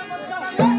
நமஸ்காரம்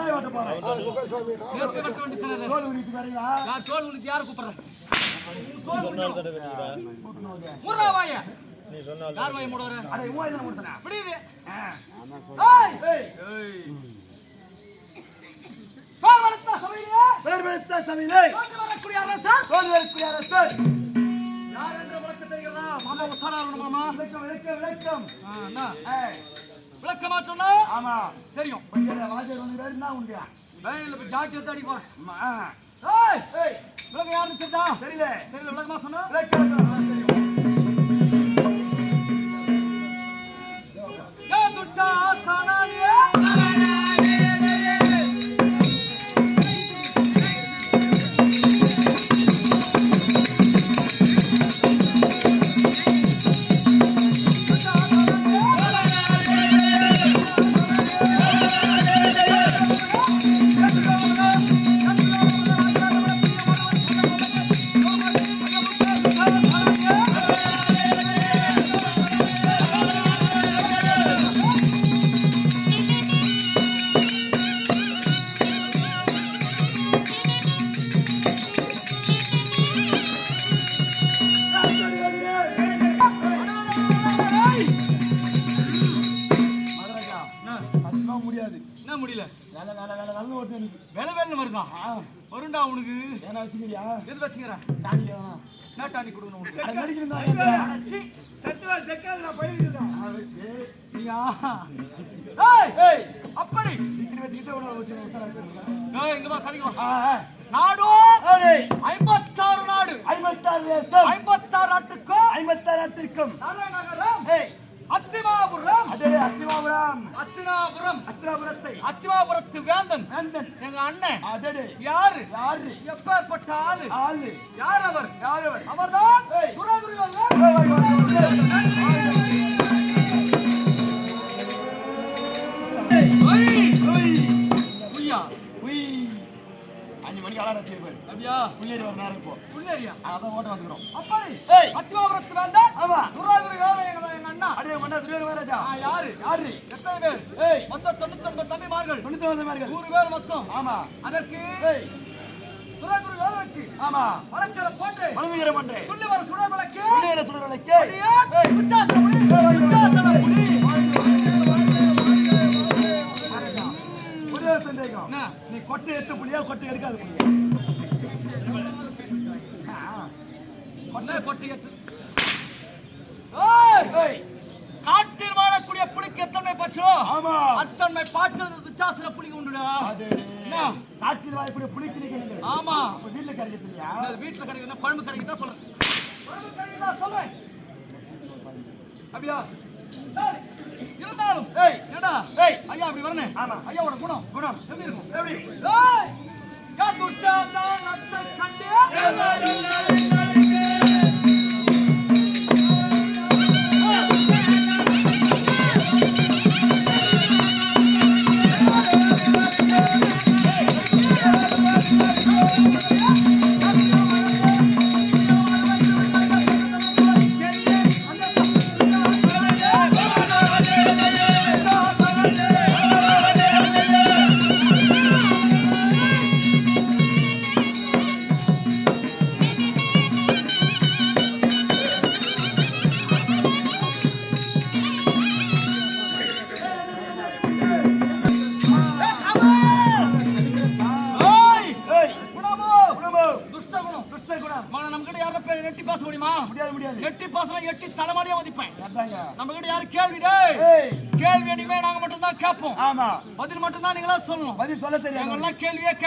வெங்காயம் வெட்ட போறேன் நேர்த்து தோல் உரிக்கு வரீங்களா நான் தோல் உனக்கு யார கூப்பிடுறேன் தோல் உரிக்கும். மூடா வாய யார் வாய மூடுவாரு அட மூவாயிரம் தானே கொடுத்தனா விடுது ஏய் ஏய், சபையிலே பேர் சபையிலே வரக்கூடிய தோல் யார் தெரிகிறதா மாமா மாமா விளக்கம் விளக்கம் விளக்கம் ஏய், விளக்கமா சொன்னா? ஆமா. தெரியும். வாஜர் வந்து என்ன உண்டியா வெயில போய் ஜாக்கி எடுத்து அடி போறேன் ஆமா, ஆ. ஏய் ஏய், விளக்கம் யாருன்னு தெரிஞ்சா தெரியல. தெரியல விளக்கமா சொன்னா? முடியாது. என்ன முடியல? நல்ல நல்ல நல்ல நல்ல ஓட்டு எனக்கு. வேலை வேலை வருதா? வருண்டா உனக்கு. ஏன்னா வச்சுக்கிறியா? எது வச்சுக்கிறேன் தாண்டி வேணாம் நாட்டாண்டி கொடுக்கணும் உனக்கு? அது. சத்துவா நான் பயிர்க்கிறேன் நீயா? ஏய் ஏய் அப்படி. டிகிரி வச்சுக்கிட்டு உள்ள வச்சு. ஏய் இங்க வா கதிக்கு ஆ, வா. ஆ. நாடு? ஏய், ஐம்பத்தாறு நாடு. ஐம்பத்தாறு ஐம்பத்தாறு நாட்டுக்கும் ஐம்பத்தாறு நாட்டிற்கும் தலைநகரம் ஏய், அதே அத்திமாபுரம் அத்தினாபுரம் அத்திராபுரத்தை அத்திமாபுரத்து வேந்தன். வேந்தன். எங்க அண்ணன். அதே யாரு? யாரு? எப்பேற்பட்ட ஆளு? ஆளு. யார் அவர் யாரு அவர்? அவர்தான். அஞ்சு மணிக்கு அலாரம் வச்சிருப்பாரு. அப்படியா? உள்ளேடி வர நேரம் இப்போ. உள்ளேரியா? அதான் ஓட்ட வந்துக்கிறோம். அப்படி. ஏய். அத்திமாபுரத்து வேந்தன். ஆமா துரைதுரையோதன் எங்க எங்க அண்ணா சுரேர் மகாராஜா யாரு? யாரு? எத்தனை பேர்? ஏய். மொத்தம் தொண்ணூத்தி ஒன்பது தம்பிமார்கள். தொண்ணூத்தி ஒன்பது மார்கள் நூறு பேர் மொத்தம். ஆமா. அதற்கு துரைதுரையோதனுக்கு ஆமா வழக்கிற போட்டு மனதிகர பண்றேன் சொல்லி வர சுடர் விளக்கு சுடரலைக்கு அப்படியே வித்தியாசன புலி, வித்தியாசன புலி. ஒரே சந்தேகம்? நீ கொட்டை எடுத்த புள்ளியா கொட்டை எடுக்காத கொன்னை கொட்டி எத்து. ஏய், ஏய். புலிக்கு எத்தனை பச்சோ? ஆமா. அத்தனை பாய்ச்சல் வித்தியாசன புலிக்கு உண்டுடா. அது என்ன? காட்டில் வாய் இப்படி புளிக்கு நிக்கிறீங்க ஆமா. அப்ப வீட்டுல கரைக்கத்தில்லையா இந்த வீட்டுல கிடைக்குது குழம்பு கிடைக்குதா சொல்றேன். குழம்பு கிடைக்குதா சொல்றேன் அப்படியா. இருந்தாலும் ஏய் என்னடா? ஏய். ஐயா அப்படி வரனே. ஆமா. ஐயாவோட குணம். குணம். எப்படி இருக்கும்? எப்படி? ஏய் யா துஷ்டாந்தா நத்த கண்டே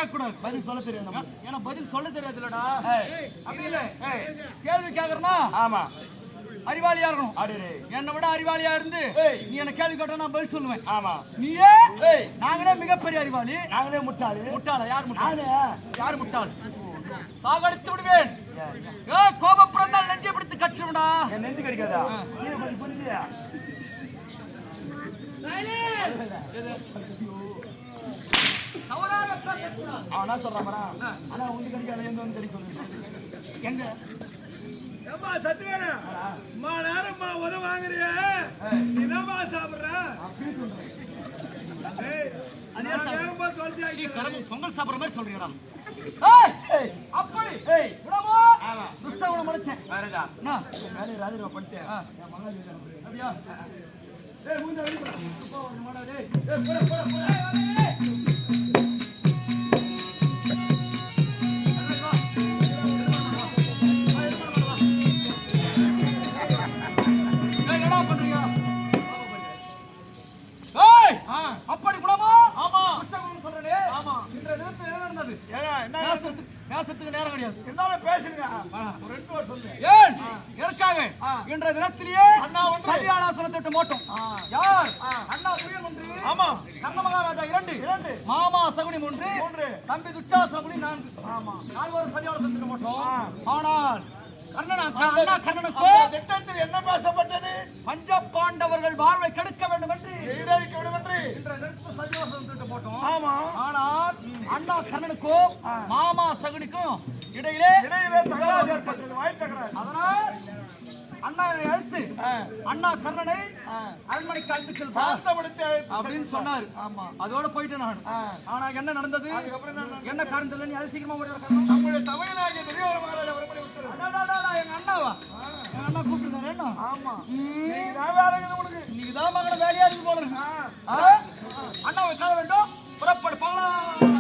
எங்கெல்லாம் கேள்வியே கேட்க கூடாது பதில் சொல்ல தெரியாது நமக்கு. ஏன்னா பதில் சொல்ல தெரியாது இல்லடா. அப்படி இல்ல. கேள்வி கேக்குறனா? ஆமா. அறிவாளியா இருக்கணும். அடே என்னை விட அறிவாளியா இருந்து ஏய். நீ என்ன கேள்வி கேட்டா நான் பதில் சொல்லுவேன். ஆமா. நீயே? ஏய். நாங்களே மிகப்பெரிய அறிவாளி. நாங்களே முட்டாளு. முட்டாளா? யார் முட்டாள்? நானே. யார் முட்டாள்? சாகடித்து விடுவேன். ஏய், ஏ பிறந்தால் நெஞ்சை பிடித்து கற்றுவிடா. என் நெஞ்சு கடிக்காதா? நீ கொஞ்சம் சொல்றான் பாரா. ஆனா உனக்கு கடிக்காத எங்க வந்து கடி சொல்லுங்க எங்க ஏம்மா, சத்தியவேலு, அம்மா நேரம்மா உத வாங்குறியே, என்னம்மா சாப்பிடுற? அதே பொங்கல் சாப்பிடுற மாதிரி சொல்றீங்கடா ஏய் அப்படி. விடமோ ஆமா. துஷ்டவனை மறைச்சேன் வேறடா வேலையை ராஜினாமா பண்ணிட்டேன். என் மகன். அப்படியா ஏய், மூஞ்ச. ஏய், போடா, போடா. இரண்டு. மாமா சகுனி மூன்று மூன்று. தம்பி துச்சாசகுனி நான்கு ஆமா. நால்வரும் சதியாலாசனத்திட்டு மோட்டம் ஆ. ஆனால் கர்ணனுக்கு என்ன பேசப்பட்டது பஞ்ச பாண்டவர்கள் வாழ்வை கெடுக்க வேண்டும் என்று ஈடேறிக்க மோட்டம் ஆமா. ஆனால் அண்ணா கர்ணனுக்கும் மாமா சகுனிக்கும் இடையிலே இடையிலே தகராறு ஏற்பட்டது, வாய் தகராறு. அதனால் அண்ணாவை அழைத்து. அண்ணா கர்ணனை. அரண்மனைக்கு அழைத்து செல்வார் அப்படின்னு. சொன்னார் ஆமா. அதோட போயிட்டு நான். ஆனா என்ன நடந்தது என்ன காரணம் தெரியல நீ அது சீக்கிரமா ஓடி வர காரணம் நம்முடைய தமிழனாகிய துரியோதன மகாராஜா வரப்படி உத்தரவு. எங்க அண்ணாவா எங்க அண்ணா கூப்பிட்டு என்ன ஆமா. ம். நீதான் வேற உனக்கு. இன்னைக்கு தான் மகன வேலையா இருக்கு போல? அண்ணாவை காண வேண்டும் புறப்படு போகலாம்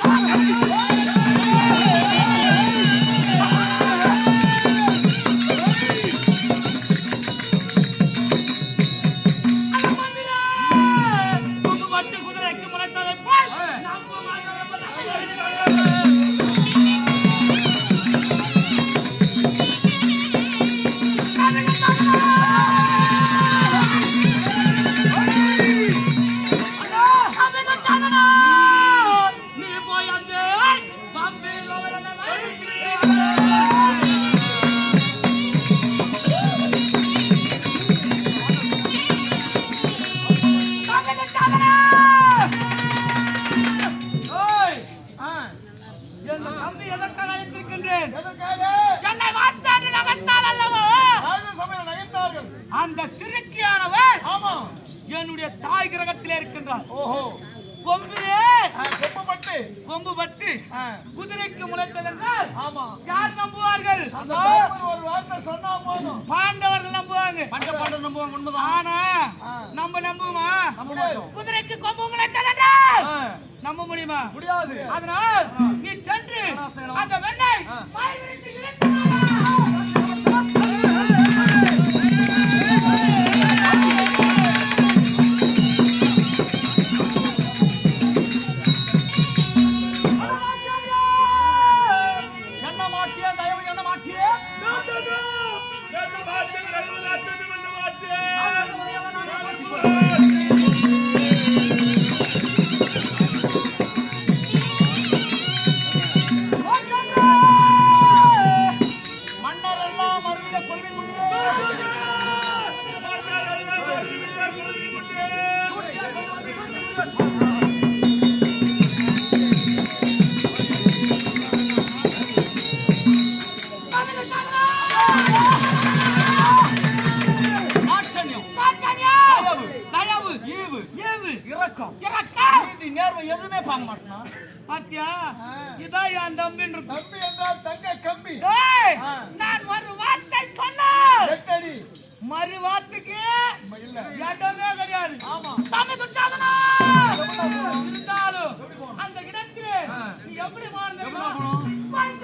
சொல்லுங்கள். நீ ஓஹோ. கொம்பிலே. ஆ, செப்பப்பட்டு. கொம்பு பட்டு. குதிரைக்கு முளைத்ததென்றால் ஆமா. யார் நம்புவார்கள்? ஒரு வார்த்தை சொன்னா போதும். பாண்டவர்கள் நம்புவாங்க. பஞ்ச பாண்டவர் நம்புவாங்க உண்மைதான். ஆனா. நம்ம நம்புமா நம்ப மாட்டோம். குதிரைக்கு கொம்பு முளைத்ததென்றால் நம்ப முடியுமா? முடியாது. அதனால் நீ சென்று? அந்த வெண்ணை ます வார்த்தைக்கு இடமே கிடையாது. தம்பி குச்சாதனா இருந்தாலும் அந்த இடத்தில் நீ எப்படி வாழ்ந்த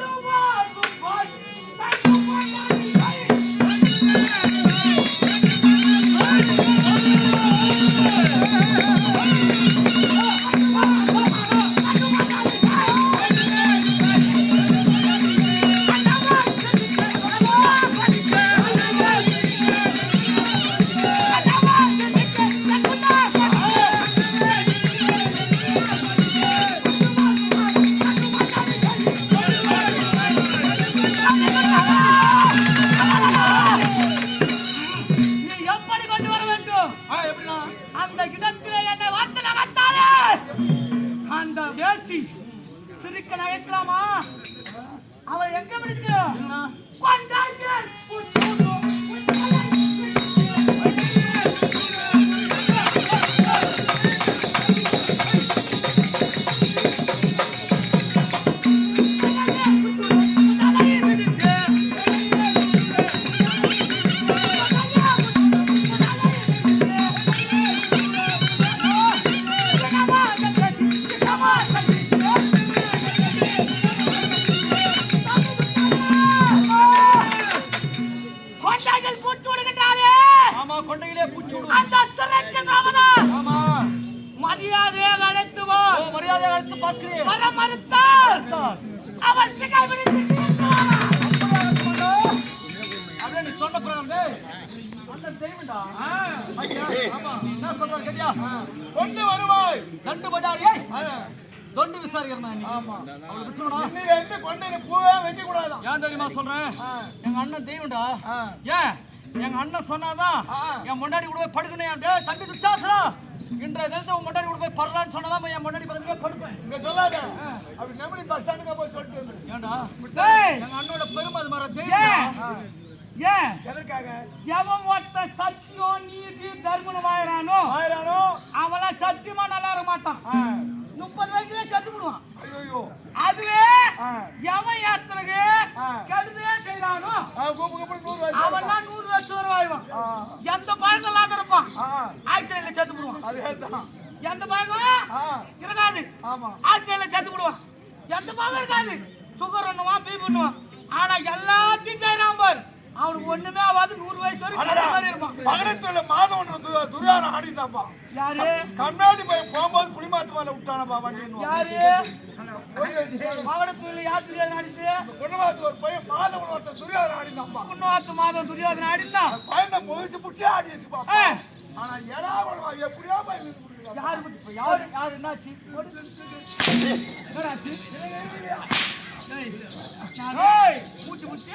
கொண்டையிலே பூச்சி அந்த சிறைக்கு ஆமா. மரியாதையாக அழைத்து வா. ஓ மரியாதை எடுத்து பார்க்கிறேன். வர மறுத்தார். அவர் சிகை விடுத்து அப்படியே நீ சொன்ன பிரகாரம் டேய் அந்த தெய்வம்டா ஐயா ஆமா. என்ன கேட்டியா? கொண்டு வருவாய். தண்டு பஜார் ஏய் தொண்டு விசாரிக்கிறேன் நீ ஆமா. அவளை இன்னைக்கு வந்து கொண்டு பூவே வைக்க கூடாதான் ஏன் தெரியுமா சொல்றேன்? எங்க அண்ணன் தெய்வம்டா. ஏன்? எங்க அண்ணன் சொன்னாதான். என் முன்னாடி கூட போய் படுக்கணும் தம்பி துச்சாசரா இன்றைய தினத்தை உன் முன்னாடி கூட போய் படுறான்னு சொன்னதான் என் முன்னாடி பக்கத்துல போய் படுப்பேன். இங்க சொல்லாத. அப்படி நம்பி பஸ் ஸ்டாண்டுக்கு போய் சொல்லிட்டு டேய்! எங்க அண்ணோட பெருமை அது மாதிரி ஏன்? எதற்காக? எவன் ஒருத்த சத்தியம் நீதி தர்மம் வாயிறானோ ஆயிரானோ அவெல்லாம் சத்தியமா நல்லா இருக்க மாட்டான். முப்பது வயசுல செத்து விடுவான் ஐயோ அதுவே. எவன் யாத்திரக்கு ஆ. கெடுதே செய்யறானோ கூப்பு கூப்பு நூறு வயசு அவன்லாம் நூறு வருஷம் வரை வாழ்வான் ஆ எந்த பழக்கம் இல்லாத இருப்பான் ஆ ஆக்சிடென்ட்ல செத்து விடுவான் அதே பழக்கம் ஆ. இருக்காது. ஆமா. ஆக்சிடென்ட்ல செத்து விடுவான் எந்த பழக்கம் இருக்காது. சுகர் பண்ணுவான் பீ பண்ணுவான். ஆனா எல்லாத்தையும் செய்யறான் பாரு. அவனுக்கு ஒண்ணுமே ஆகாது நூறு வயசு வரைக்கும் இருப்பான். பகடத்துல மாதம் துரியாரம் ஆடிந்தாப்பா யாரு? கண்ணாடி பையன் போகும்போது புளிமாத்து மேல விட்டானப்பா வண்டி யாரு? மாவட்டத்துல யார் துரியோதனை அடித்து புண்ணமாத்து ஒரு பையன் மாதம் ஒருத்தர் துரியாரம் ஆடிந்தாப்பா புண்ணவாத்து மாதம் துரியோதனை அடித்தான் பயந்த முயற்சி பிடிச்சி ஆடிச்சுப்பா. ஆனா ஏடா எப்படியா பிடிக்கிறான் யாரு விட்டு- யாரு யாரு? என்னாச்சு? என்னடாச்சு? மூச்சு மூச்சு.